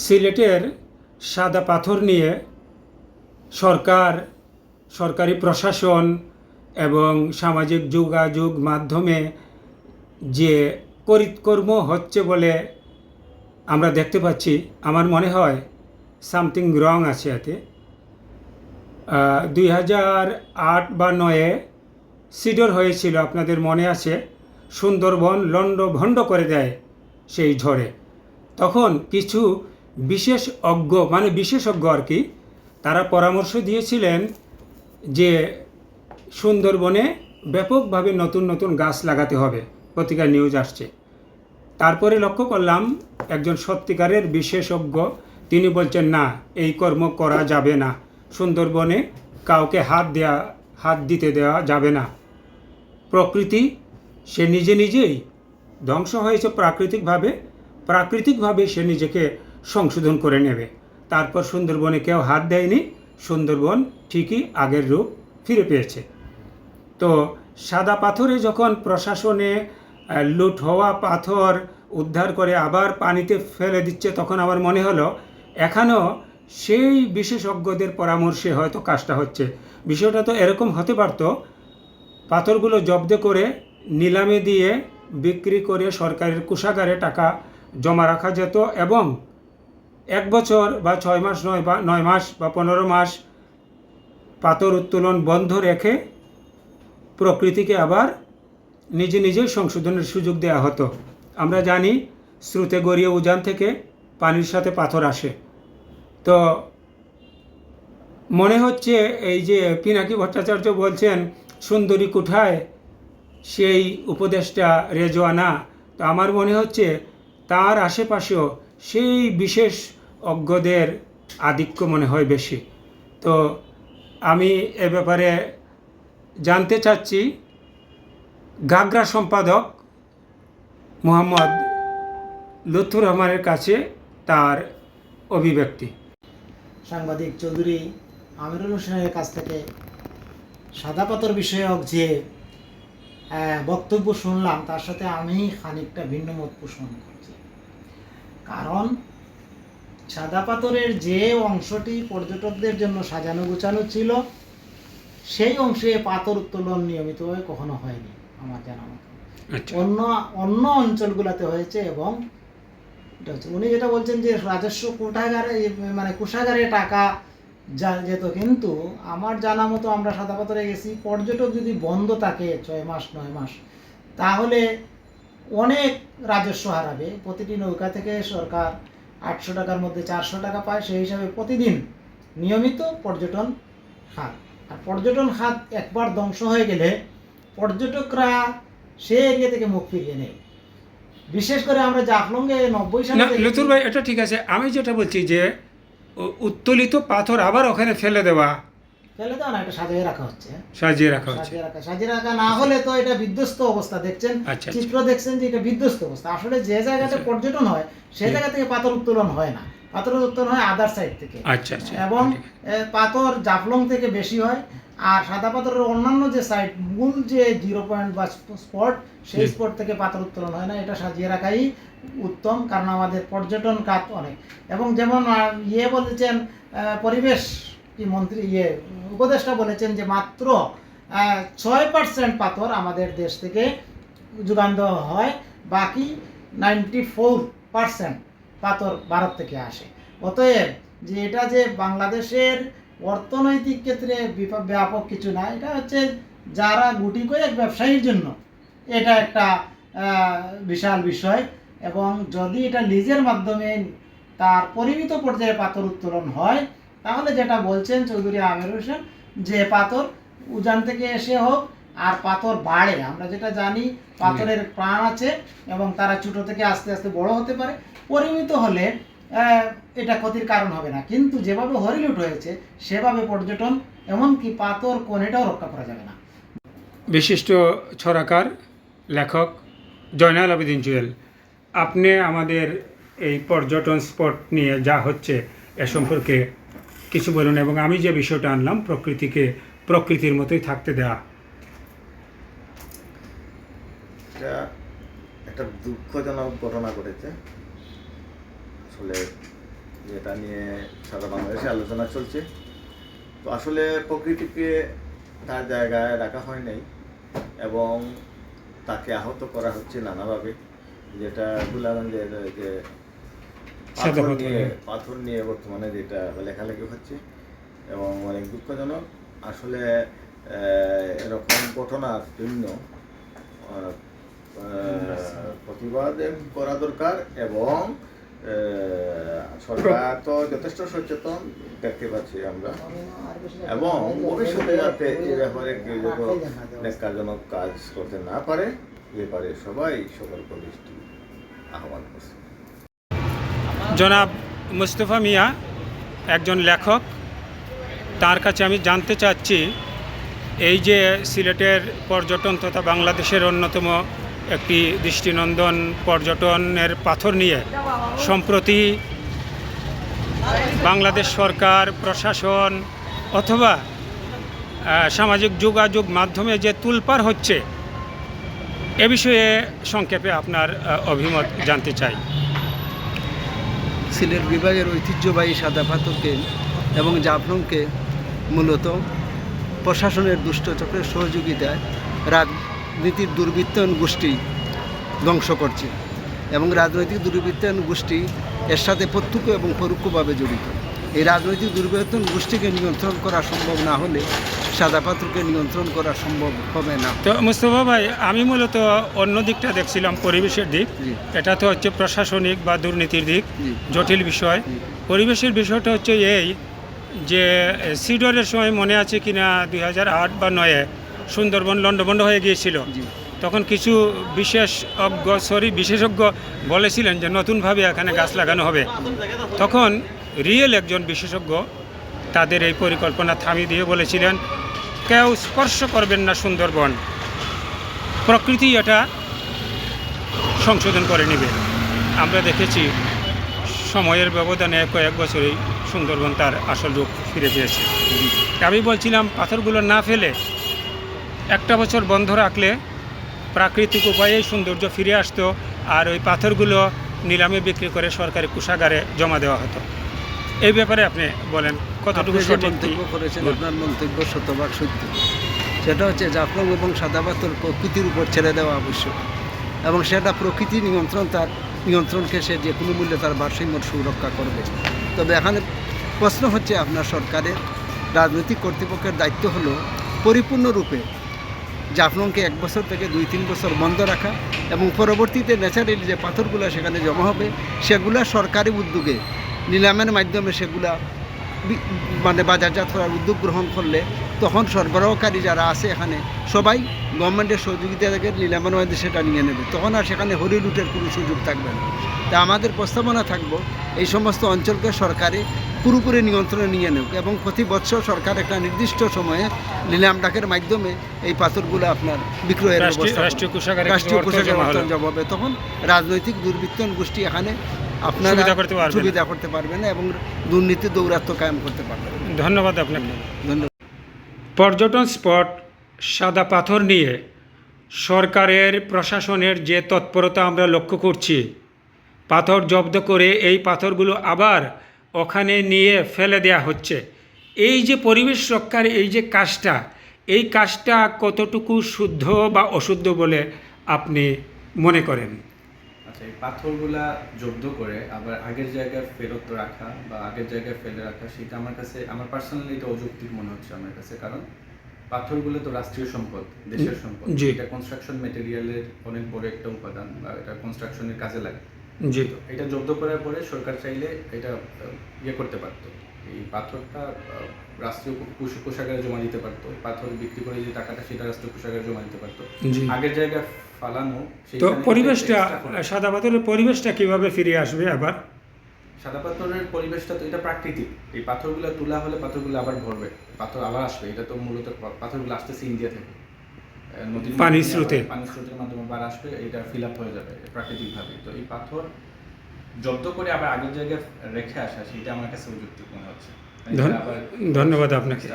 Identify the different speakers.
Speaker 1: সিলেটের সাদা পাথর নিয়ে সরকার, সরকারি প্রশাসন এবং সামাজিক যোগাযোগ মাধ্যমে যে করিতকর্ম হচ্ছে বলে আমরা দেখতে পাচ্ছি, আমার মনে হয় সামথিং রং আছে এতে। দুই হাজার আট বা নয়ে সিডর হয়েছিল, আপনাদের মনে আছে, সুন্দরবন লন্ড ভণ্ড করে দেয় সেই ঝড়ে। তখন কিছু বিশেষ অজ্ঞ মানে বিশেষজ্ঞ আর কি, তারা পরামর্শ দিয়েছিলেন যে সুন্দরবনে ব্যাপকভাবে নতুন নতুন গাছ লাগাতে হবে। পত্রিকার নিউজ আসছে। তারপরে লক্ষ্য করলাম, একজন সত্যিকারের বিশেষজ্ঞ, তিনি বলছেন, না, এই কর্ম করা যাবে না। সুন্দরবনে কাউকে হাত দেয়া, হাত দিতে দেওয়া যাবে না। প্রকৃতি, সে নিজে নিজেই ধ্বংস হয়েছে প্রাকৃতিকভাবে। প্রাকৃতিকভাবে সে নিজেকে সংশোধন করে নেবে। তারপর সুন্দরবনে কেউ হাত দেয়নি। সুন্দরবন ঠিকই আগের রূপ ফিরে পেয়েছে। তো সাদা পাথরে যখন প্রশাসনে লুট হওয়া পাথর উদ্ধার করে আবার পানিতে ফেলে দিচ্ছে তখন আমার মনে হলো এখানেও সেই বিশেষজ্ঞদের পরামর্শে হয়তো কাজটা হচ্ছে। বিষয়টা তো এরকম হতে পারতো, পাথরগুলো জব্দ করে নিলামে দিয়ে বিক্রি করে সরকারের কোষাগারে টাকা জমা রাখা যেত এবং এক বছর বা ছয় মাস নয় বা নয় মাস বা পনেরো মাস পাথর উত্তোলন বন্ধ রেখে প্রকৃতিকে আবার নিজে নিজেই সংশোধনের সুযোগ দেওয়া হতো। আমরা জানি স্রোতে গড়িয়ে উজান থেকে পানির সাথে পাথর আসে। তো মনে হচ্ছে এই যে পিনাকি ভট্টাচার্য বলছেন, সুন্দরী কোঠায় সেই উপদেশটা রেজওয়ানা। তো আমার মনে হচ্ছে তার আশেপাশেও সেই বিশেষ অজ্ঞদের আধিক্য মনে হয় বেশি। তো আমি এ ব্যাপারে জানতে চাচ্ছি গাগরা সম্পাদক মোহাম্মদ লুৎফুর রহমানের কাছে তার অভিব্যক্তি।
Speaker 2: সাংবাদিক চৌধুরী আমিরুল হোসেনের কাছ থেকে সাদা পাথর বিষয়ক যে বক্তব্য শুনলাম, তার সাথে আমি খানিকটা ভিন্ন মত পোষণ করছি। কারণ সাদা পাথরের যে অংশটি পর্যটকদের জন্য সাজানো গোছানো ছিল সেই অংশে পাথর উত্তোলন নিয়মিতভাবে কখনো হয়নি আমার জানা মতো।
Speaker 1: আচ্ছা।
Speaker 2: অন্য অন্য অঞ্চলগুলোতে হয়েছে এবং উনি যেটা বলছেন যে রাজস্ব কোষাগারে মানে কোষাগারে টাকা যা যেত কিন্তু আমার জানা মতো আমরা সাদা পাথরে গেছি পর্যটক যদি বন্ধ থাকে ছয় মাস নয় মাস তাহলে অনেক রাজস্ব হারাবে। প্রতিটি নৌকা থেকে সরকার আটশো টাকার মধ্যে চারশো টাকা পায়, সেই হিসাবে প্রতিদিন নিয়মিত পর্যটন খাত আর পর্যটন খাত একবার ধ্বংস হয়ে গেলে পর্যটকরা সে এরিয়া থেকে মুখ ফিরিয়ে নেয়। বিশেষ করে আমরা জাফলংয়ে নব্বই সালে
Speaker 1: লুতুর ভাই, এটা ঠিক আছে। আমি যেটা বলছি যে উত্তোলিত পাথর আবার ওখানে ফেলে দেওয়া
Speaker 2: ফেলে দাও না এটা সাজিয়ে রাখা হচ্ছে।
Speaker 1: সাজিয়ে রাখা হচ্ছে।
Speaker 2: সাজিয়ে রাখা সাজিয়ে রাখা না হলে তো এটা বিধ্বস্ত অবস্থা দেখছেন?
Speaker 1: আচ্ছা, আচ্ছা।
Speaker 2: চিত্র দেখছেন যে এটা বিধ্বস্ত অবস্থা। আসলে যে জায়গাতে
Speaker 1: আচ্ছা।
Speaker 2: পর্যটন হয় সেই জায়গা থেকে পাথর উত্তোলন হয় না। পাথর উত্তোলন হয় আদার সাইড থেকে।
Speaker 1: আচ্ছা আচ্ছা।
Speaker 2: এবং পাথর জাফলং থেকে বেশি হয় আর সাদা পাথরের অন্যান্য যে সাইড মূল যে জিরো পয়েন্ট বা স্পট সেই স্পট থেকে পাথর উত্তোলন হয় না। এটা সাজিয়ে রাখাই উত্তম কারণ আমাদের পর্যটন খাত অনেক। এবং যেমন ইয়ে বলেছেন পরিবেশ মন্ত্রী ইয়ে উপদেষ্টা বলেছেন যে মাত্র ছয় পার্সেন্ট পাথর আমাদের দেশ থেকে যোগান দেওয়া হয়, বাকি নাইনটি ফোর পার্সেন্ট পাথর ভারত থেকে আসে। অতএব, যে এটা যে বাংলাদেশের অর্থনৈতিক ক্ষেত্রে ব্যাপক কিছু না, এটা হচ্ছে যারা গুটি কয়েক ব্যবসায়ীর জন্য। এটা একটা বিশাল বিষয় এবং যদি এটা লিজের মাধ্যমে তার পরিমিত পর্যায়ে পাথর উত্তোলন হয় তাহলে যেটা বলছেন চৌধুরী আমির হোসেন যে পাথর উজান থেকে এসে হোক আর পাথর বাড়ে আমরা যেটা জানি পাথরের প্রাণ আছে এবং তারা ছোট থেকে আস্তে আস্তে বড় হতে পারে পরিমিত হলে এটা ক্ষতির কারণ হবে না। কিন্তু যেভাবে হরিলুট হয়েছে সেভাবে পর্যটন এমনকি পাথর কোনেটাও রক্ষা করা যাবে না।
Speaker 1: বিশিষ্ট ছড়াকার লেখক জয়নাল আবেদিন জুয়েল আপনি আমাদের এই পর্যটন স্পট নিয়ে যা হচ্ছে এ সম্পর্কে কিছু বলুন, এবং আমি যে বিষয়টা আনলাম, প্রকৃতিকে, প্রকৃতির মতোই থাকতে দেওয়া
Speaker 3: একটা দুঃখজনক ঘটনা ঘটেছে। আসলে যেটা নিয়ে সারা বাংলাদেশে আলোচনা চলছে। তো আসলে প্রকৃতিকে তার জায়গায় রাখা হয় নাই, এবং তাকে আহত করা হচ্ছে নানাভাবে। যেটা গুলাগঞ্জের যে
Speaker 1: সাদা
Speaker 3: পাথর
Speaker 1: পাথর,
Speaker 3: নিয়ে। পাথর নিয়ে বর্তমানে যেটা লেখালেখি হচ্ছে এবং অনেক দুঃখজনক। আসলে এরকম ঘটনার জন্য প্রতিবাদ করা দরকার এবং সরকার তো যথেষ্ট সচেতন দেখতে পাচ্ছি আমরা। এবং ভবিষ্যতে যাতে এই ব্যাপারে কেউ যেন ন্যাক্কারজনক কাজ করতে না পারে এ ব্যাপারে সবাই সকলকে দৃষ্টি আহ্বান করছে।
Speaker 1: জনাব মুস্তফা মিয়া একজন লেখক, তার কাছে আমি জানতে চাচ্ছি, এই যে সিলেটের পর্যটন তথা বাংলাদেশের অন্যতম একটি দৃষ্টিনন্দন পর্যটনের পাথর নিয়ে, সম্প্রতি বাংলাদেশ সরকার, প্রশাসন অথবা সামাজিক যোগাযোগ মাধ্যমে যে তুলপার হচ্ছে, এ বিষয়ে সংক্ষেপে আপনার অভিমত জানতে চাই।
Speaker 4: সিলেট বিভাগের ঐতিহ্যবাহী সাদা পাথরকে এবং জাফলংকে মূলত প্রশাসনের দুষ্টচক্রের সহযোগিতায় রাজনীতির দুর্বৃত্তায়ন গোষ্ঠী ধ্বংস করছে এবং রাজনৈতিক দুর্বৃত্তায়ন গোষ্ঠী এর সাথে প্রত্যক্ষ এবং পরোক্ষভাবে জড়িত। এই রাজনৈতিক দুর্বৃত্তায়ন গোষ্ঠীকে নিয়ন্ত্রণ করা সম্ভব না হলে সাদা পাথরকে নিয়ন্ত্রণ করা সম্ভব হবে না।
Speaker 1: তো মুস্তফা ভাই আমি মূলত অন্য দিকটা দেখছিলাম পরিবেশের দিক। এটা তো হচ্ছে প্রশাসনিক বা দুর্নীতির দিক জটিল বিষয়। পরিবেশের বিষয়টা হচ্ছে এই যে সিডরের সময় মনে আছে কিনা দুই হাজার আট বা নয়ে সুন্দরবন লন্ডভন্ড হয়ে গিয়েছিল। তখন কিছু বিশেষ অজ্ঞ সরি বিশেষজ্ঞ বলেছিলেন যে নতুনভাবে এখানে গাছ লাগানো হবে। তখন রিয়েল একজন বিশেষজ্ঞ তাদের এই পরিকল্পনা থামিয়ে দিয়ে বলেছিলেন, কেউ স্পর্শ করবেন না সুন্দরবন। প্রকৃতি এটা সংশোধন করে নেবে। আমরা দেখেছি সময়ের ব্যবধানে কয়েক বছরেই সুন্দরবন তার আসল রূপ ফিরে পেয়েছে। আমি বলছিলাম, পাথরগুলো না ফেলে একটা বছর বন্ধ রাখলে প্রাকৃতিক উপায়ে সৌন্দর্য ফিরে আসতো আর ওই পাথরগুলো নিলামে বিক্রি করে সরকারি কোষাগারে জমা দেওয়া হতো। এই ব্যাপারে আপনি বলেন। কতটুকু সঠিক
Speaker 4: মন্তব্য করেছেন আপনার মন্তব্য শতভাগ সত্য। সেটা হচ্ছে জাফলং এবং সাদা পাথর প্রকৃতির উপর ছেড়ে দেওয়া আবশ্যক। এবং সেটা প্রকৃতি নিয়ন্ত্রণ তার নিয়ন্ত্রণকে সে যে কোনো মূল্যে তার ভারসাম্য সুরক্ষা করবে। তবে এখানে প্রশ্ন হচ্ছে আপনার সরকারের রাজনৈতিক কর্তৃপক্ষের দায়িত্ব হলো পরিপূর্ণরূপে জাফলংকে এক বছর থেকে দুই তিন বছর বন্ধ রাখা এবং পরবর্তীতে ন্যাচারালি যে পাথরগুলো সেখানে জমা হবে সেগুলা সরকারি উদ্যোগে নিলামের মাধ্যমে সেগুলা মানে বাজারজাত করার উদ্যোগ গ্রহণ করলে তখন সরবরাহকারী যারা আছে এখানে সবাই গভর্নমেন্টের সহযোগিতা থেকে নিলামের মধ্যে সেটা নিয়ে নেবে। তখন আর সেখানে হরি লুটের কোনো সুযোগ থাকবে না। তা আমাদের প্রস্তাবনা থাকব এই সমস্ত অঞ্চলকে সরকারে পুরোপুরি নিয়ন্ত্রণে নিয়ে নেব এবং প্রতি বছর সরকার একটা নির্দিষ্ট সময়ে নিলাম ডাকের মাধ্যমে এই পাথরগুলো আপনার বিক্রয়ের
Speaker 1: রাষ্ট্রীয়- কোষাগারে। জমা
Speaker 4: হবে তখন রাজনৈতিক দুর্বৃত্তন গোষ্ঠী এখানে আপনারা
Speaker 1: সুবিধা করতে পারবে না।
Speaker 4: সুবিধা করতে পারবে না এবং দুর্নীতি দৌরাত্ম কায়েম করতে পারবে না
Speaker 1: ধন্যবাদ আপনাকে।
Speaker 4: ধন্যবাদ।
Speaker 1: পর্যটন স্পট সাদা পাথর নিয়ে সরকারের প্রশাসনের যে তৎপরতা আমরা লক্ষ্য করছি পাথর জব্দ করে এই পাথরগুলো আবার ওখানে নিয়ে ফেলে দেয়া হচ্ছে। এই যে পরিবেশ রক্ষার এই যে কাজটা এই কাজটা কতটুকু শুদ্ধ বা অশুদ্ধ বলে আপনি মনে করেন?
Speaker 5: আচ্ছা এই পাথরগুলা জব্দ করে আবার আগের জায়গায় ফেরত রাখা বা আগের জায়গায় ফেলে রাখা সেটা আমার কাছে আমার পার্সোনালি এটা অযৌক্তিক মনে হচ্ছে আমার কাছে। কারণ পাথরগুলো তো রাষ্ট্রীয় সম্পদ দেশের সম্পদ। এটা কনস্ট্রাকশন মেটেরিয়ালের অনেক বড় একটা উপাদান বা এটা কনস্ট্রাকশনের কাজে লাগে।
Speaker 1: জি।
Speaker 5: এটা জব্দ করার পরে সরকার চাইলে এটা ইয়ে করতে পারতো। এই পাথরটা রাষ্ট্রীয় কোষাগারে জমা দিতে পারতো। পাথর বিক্রি করে যে টাকাটা সেটা রাষ্ট্রীয় কোষাগারে জমা দিতে পারতো। আগের জায়গায় ফালানো
Speaker 1: তো পরিবেশটা সাদা পাথরের পরিবেশটা কীভাবে ফিরে আসবে আবার?
Speaker 5: সাদা পাথরের পরিবেশটা তো এটা প্রাকৃতিক। এই পাথরগুলো তোলা হলে পাথরগুলো আবার ভরবে পাথর আবার আসবে। এটা তো মূলত পাথরগুলো আসতেছে ইন্ডিয়া থেকে। নদীর মাধ্যমে
Speaker 1: স্রোতে।
Speaker 5: পানি স্রোতের মাধ্যমে বার আসবে এটা ফিল আপ হয়ে যাবে প্রাকৃতিকভাবে। তো এই পাথর জব্দ করে আবার আগের জায়গায় রেখে আসা সেটা আমার কাছে উপযুক্ত মনে হচ্ছে।
Speaker 1: ধন্যবাদ আপনাকে।